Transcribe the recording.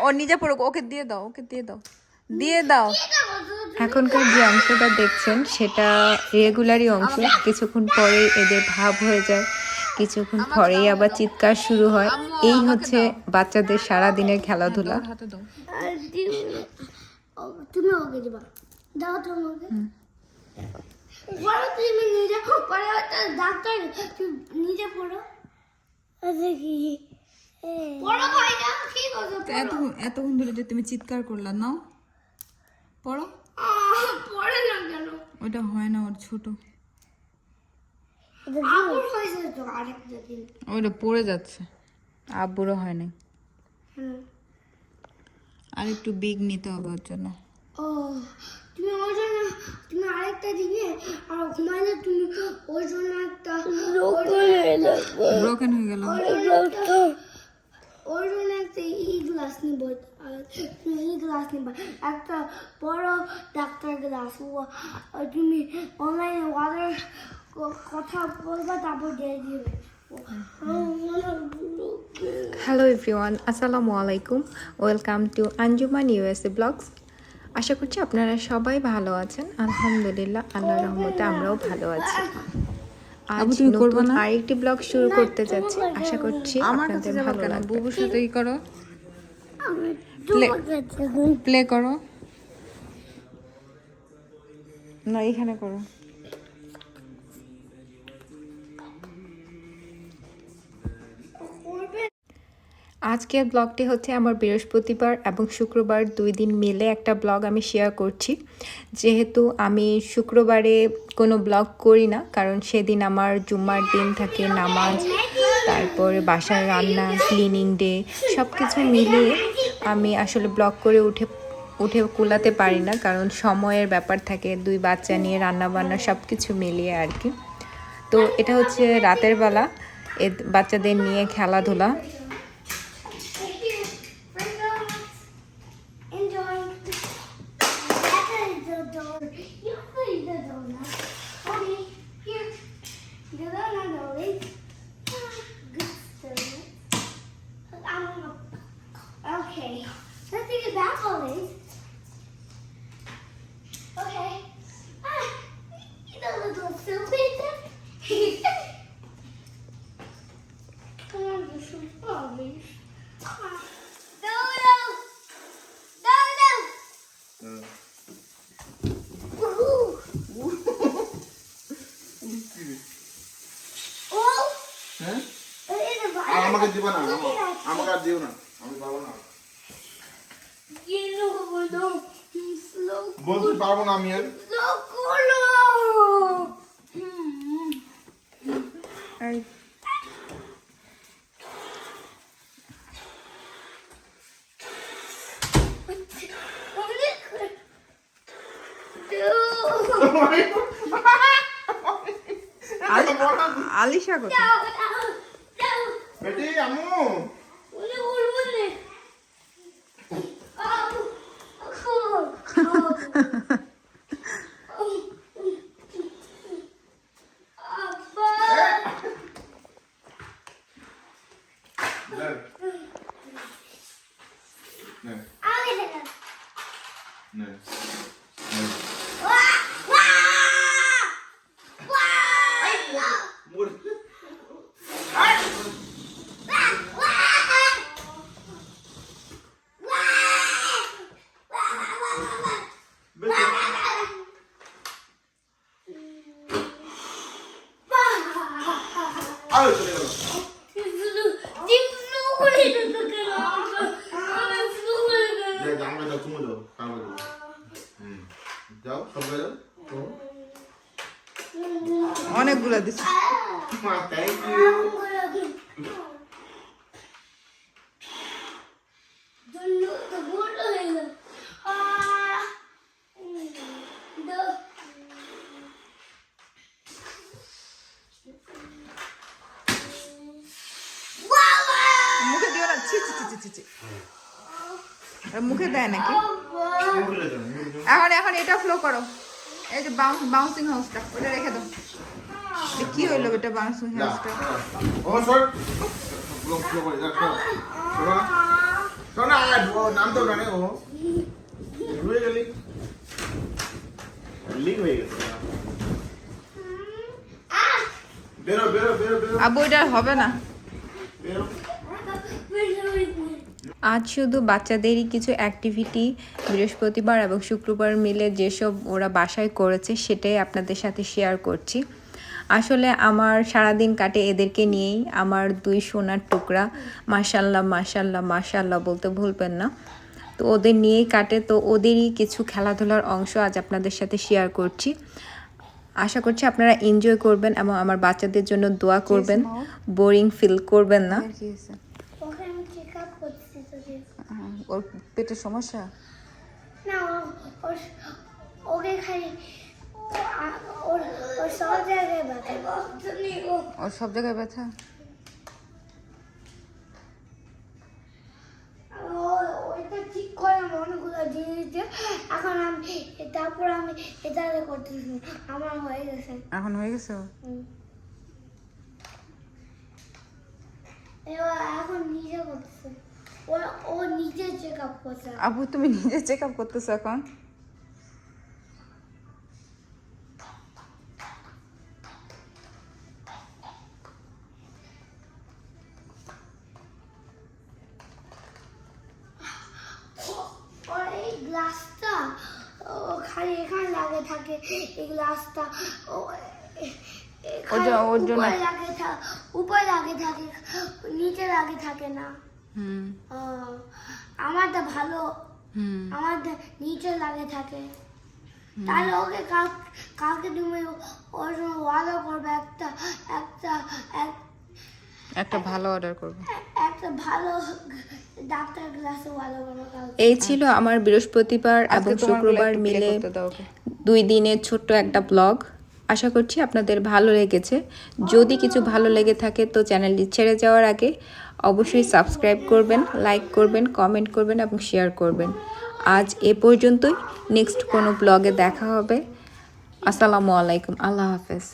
ও নিজে পড়ুক ওকে দিয়ে দাও ওকে দিয়ে দাও দিয়ে দাও। এখনকার যে অংশটা দেখছেন সেটা রেগুলারই অংশ। কিছুক্ষণ পরে এদের ভাব হয়ে যায় কিছুক্ষণ পরেই আবার চিৎকার শুরু হয়। এই হচ্ছে বাচ্চাদের সারা দিনের খেলাধুলা তুমি- ওকে দিবা। দাও তুমি ওকে পড়ো তুমি নিজে পরে ডাক্তার নিজে পড়ো। আচ্ছা কি পড়ো ভাইটা কি করছ? এত এতক্ষণ ধরে যে তুমি চিৎকার করলা নাও। পড়ো। ওটা হয় না ওর ছোট। ওটা পড়ে যাচ্ছে। আব্বুরও হয় নাই। আর একটু বিগ নিতে হবে ওর জন্য। ও তুমি ওই জন্য তুমি আরেকটা দিনে আর ঘুমাইলে তুমি ওই জন্য একটা ব্রোকেন হয়ে গেল ওই জন্য একটা ই গ্লাস নিব আর ই গ্লাস নিব একটা বড় ডাক্তার গ্লাস তুমি অনলাইনে ওয়াটার কথা বলবা তারপর দিয়ে দিবে হ্যালো এভরিওয়ান আসসালামু আলাইকুম welcome to Anjuman USA blogs আশা করছি আপনারা সবাই ভালো আছেন। আলহামদুলিল্লাহ আল্লাহ রহমতে আমরাও ভালো আছি। আজ নতুন আরেকটি ব্লগ শুরু করতে যাচ্ছি। আশা করছি আপনাদের ভালো লাগবে। বুবুর সাথেই করো। প্লে করো। না এখানে করো। আজকের ব্লগটি হচ্ছে আমার বৃহস্পতিবার এবং শুক্রবার দুই দিন মিলে একটা ব্লগ আমি শেয়ার করছি। যেহেতু আমি শুক্রবারে কোনো ব্লগ করি না, কারণ সেদিন আমার জুম্মার দিন থাকে, নামাজ, তারপরে বাসার রান্না ক্লিনিং ডে সব কিছু মিলিয়ে আমি আসলে ব্লগ করে উঠে উঠে কুলাতে পারি না, কারণ সময়ের ব্যাপার থাকে, দুই বাচ্চা নিয়ে রান্না বান্না সব কিছু মিলিয়ে আর কি। তো এটা হচ্ছে রাতের বেলা এ বাচ্চাদের নিয়ে খেলাধুলা। Okay. Let's take it back all this. Okay. Ah, you know, little stupid. Come on, you should probably. Dodo! Dodo! Woohoo! Oh! হ্যাঁ It is a আর আমাকে দিবা না Look at that. আমাকে আর দিও না আমি পাবো না বলতে পারব না আমি আর আলিশা কোথায়? বেটি আমু নে। নে, নে, নে। মুড়ি। বেটি, আরে চলে গেল। যাই, যাও, আমাকে দাও, তুমি দাও, আমাকে দাও। হুম। যাও চলে গেল অনেকগুলো দিচ্ছি থ্যাংক ইউ মুখে দিও না ছি ছি ছি ছি ছি ছি। মুখে দেয় নাকি? এখন এখন এটা ফ্লো করো। এই যে বাউন্সিং হাউসটা ওটা রেখে দাও। কি হইল এটা বাউন্সিং হাউসটা হ্যাঁসটা ও সর স্লো স্লো করে যা সর সর না। সর না আয়, ও নাম তো জানে ও। রয়ে গেলি। লিক হয়ে গেছে। বেরো বেরো বেরো বেরো। আবু এটা হবে না। বেরো। আজ শুধু বাচ্চাদেরই কিছু অ্যাক্টিভিটি বৃহস্পতিবার এবং শুক্রবার মিলে যেসব ওরা বাসায় করেছে সেটাই আপনাদের সাথে শেয়ার করছি। আসলে আমার সারাদিন কাটে এদেরকে নিয়েই আমার দুই সোনার টুকরা মাশাল্লাহ মাশাল্লাহ মাশাল্লাহ বলতে ভুলবেন না। তো ওদের নিয়েই কাটে তো ওদেরই কিছু খেলাধুলার অংশ আজ আপনাদের সাথে শেয়ার করছি। আশা করছি আপনারা এনজয় করবেন এবং আমার বাচ্চাদের জন্য দোয়া করবেন। বোরিং ফিল করবেন না আর কি হয়েছে ওকে আমি চেক আপ করছি তোকে আহ, ওর পেটের সমস্যা? না ওকে খালি ওর সব জায়গায় ব্যথা। ওর সব জায়গায় ব্যথা? ঠিক করলাম অনেকগুলো জিনিস। দিয়ে এখন আমি তারপর আমি এটা করতেছি আমার হয়ে গেছে। এখন হয়ে গেছে এখন নিজে করতেছে। ও নিজে চেক আপ করছে তুমি নিজে চেক আপ করতেছো এখন? ওর এই গ্লাসটা ও খালি এখানে লাগে থাকে এই গ্লাসটা ওর জন্য- উপরে লাগে থা- উপরে লাগে থাকে নিচে লাগে থাকে না। আমারটা ভালো। হুম। আমারটা নিচে লাগে থাকে। তাহলে ওকে কাল- কালকে তুমি ওর ওয়াদা করবে? একটা একটা এক- একটা ভালো অর্ডার করব। একটা ভালো ডাক্তার গ্লাসে ওয়াদা করবে এই ছিল আমার বৃহস্পতিবার এবং শুক্রবার মিলে দুই দিনের ছোট্ট একটা ব্লগ আশা করছি আপনাদের ভালো লেগেছে। যদি কিছু ভালো লেগে থাকে তো চ্যানেলটি ছেড়ে যাওয়ার আগে অবশ্যই সাবস্ক্রাইব করবেন, লাইক করবেন, কমেন্ট করবেন এবং শেয়ার করবেন। আজ এ পর্যন্তই। নেক্সট কোনো ব্লগে দেখা হবে। আসসালামু আলাইকুম। আল্লাহ হাফেজ।